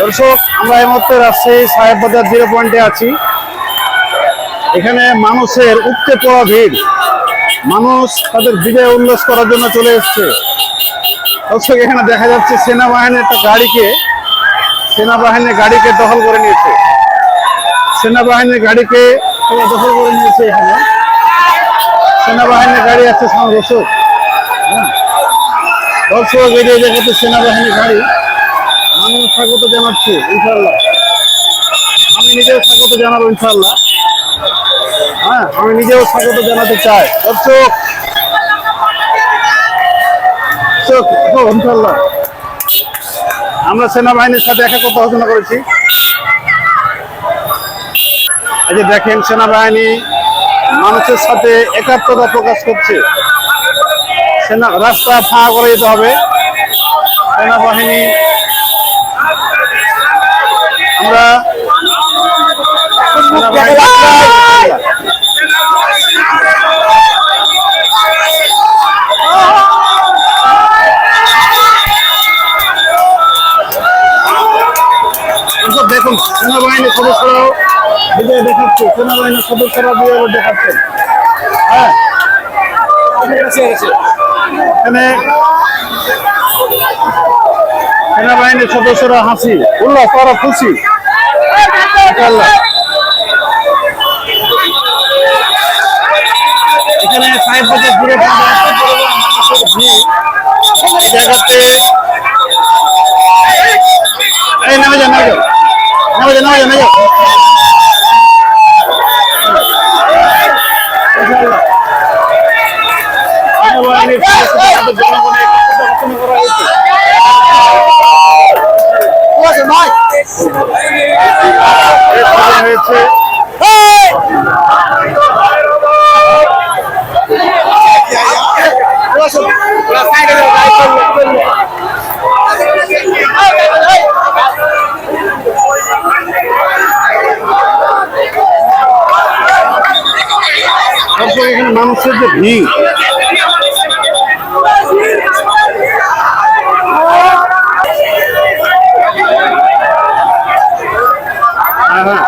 দর্শক, আমরা এই মুহূর্তে রাজশাহী সাহেব বাজার জিরো পয়েন্টে আছি। এখানে মানুষের উপচে পড়া ভিড়। মানুষ তাদের বিজয় উল্লাস করার জন্য চলে এসছে। দর্শক, এখানে দেখা যাচ্ছে সেনাবাহিনীর একটা গাড়িকে, সেনাবাহিনীর গাড়িকে দখল করে নিয়েছে। সেনাবাহিনীর গাড়িকে দখল করে নিয়েছে এখানে। সেনাবাহিনীর গাড়ি আছে সামনে, দর্শক। হ্যাঁ। দর্শক এড়িয়ে দেখাচ্ছে সেনাবাহিনীর গাড়ি। স্বাগত জানাচ্ছি ইনশাল্লাহ আমি নিজেও স্বাগত জানাব ইনশাল্লাহ হ্যাঁ আমি নিজেও স্বাগত জানাতে চাই। দর্শক ইনশাল্লাহ আমরা সেনাবাহিনীর সাথে একা কথা আলোচনা করেছি। এই যে দেখেন, সেনাবাহিনী মানুষের সাথে একাত্মতা প্রকাশ করছে। সেনা, রাস্তা ফাঁকা করে দিতে হবে। সেনাবাহিনী দেখুন, সেনাবাহিনীর সদস্যরাও বিজয় দেখাচ্ছে, সেনাবাহিনীর সদস্যরা বিজয় দেখাচ্ছেন হ্যাঁ। সেনাবাহিনীর সদস্যরা হাসি, উল্লাস, তারা খুশি। ইনশাআল্লাহ। এখানে সাহেব বাজার ঘুরে এই জায়গাতে এই নেমে যান নেমে যান নেমে যান নেমে যান নেমে করা হয়েছে। মানুষের যে ভিড় হ্যাঁ, হ্যাঁ।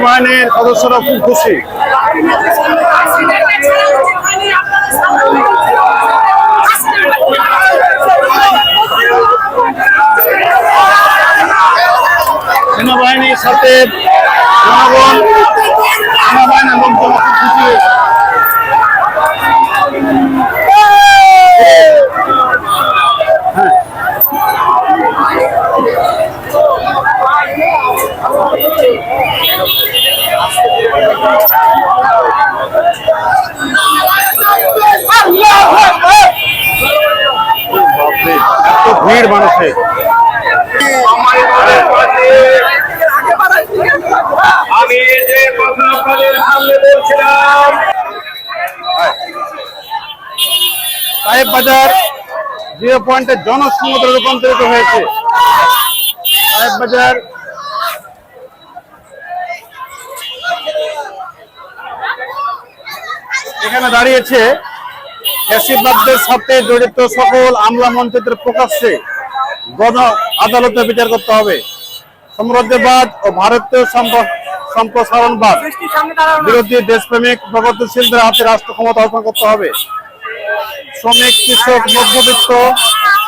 সেনাবাহিনীর সদস্যরা খুব খুশি। সেনাবাহিনীর সাথে জনগণ সেনাবাহিনীর ভিড় মানুষের আমি যে কথা আপনাদের সামনে বলছিলাম। সাহেব বাজার জিরো পয়েন্টে জনসমুদ্রে রূপান্তরিত হয়েছে। সাহেব বাজার এখানে দাঁড়িয়েছে ফ্যাসিবাদদের সাথে জড়িত সকল আমলা মন্ত্রীদের প্রকাশ্যে গণ আদালতে বিচার করতে হবে। সাম্রাজ্যবাদ ও ভারতীয় সম্প- সম্প্রসারণবাদ বিরোধী দেশপ্রেমিক প্রগতিশীলদের হাতে রাষ্ট্র ক্ষমতা অর্পণ করতে হবে। শ্রমিক, কৃষক, মধ্যবিত্ত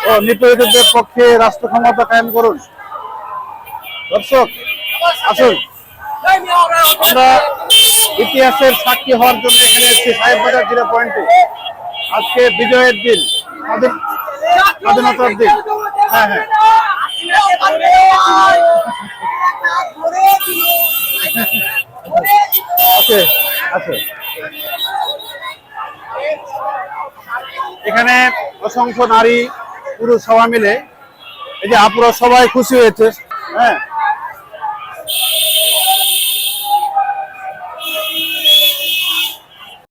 ও নিপীড়িতদের পক্ষে রাষ্ট্র ক্ষমতা কায়েম করুন। দর্শক, আসুন। আমরা ইতিহাসের সাক্ষী হওয়ার জন্য এখানে এসেছি সাহেব বাজার জিরো পয়েন্টে। আজকে বিজয়ের দিন। স্বাধীন- স্বাধীনতার দিন। হ্যাঁ হ্যাঁ। ওকে আছে। এখানে অসংখ্য নারী, পুরুষ সবাই মিলে এই যে আপুরা সবাই খুশি হয়েছে। হ্যাঁ।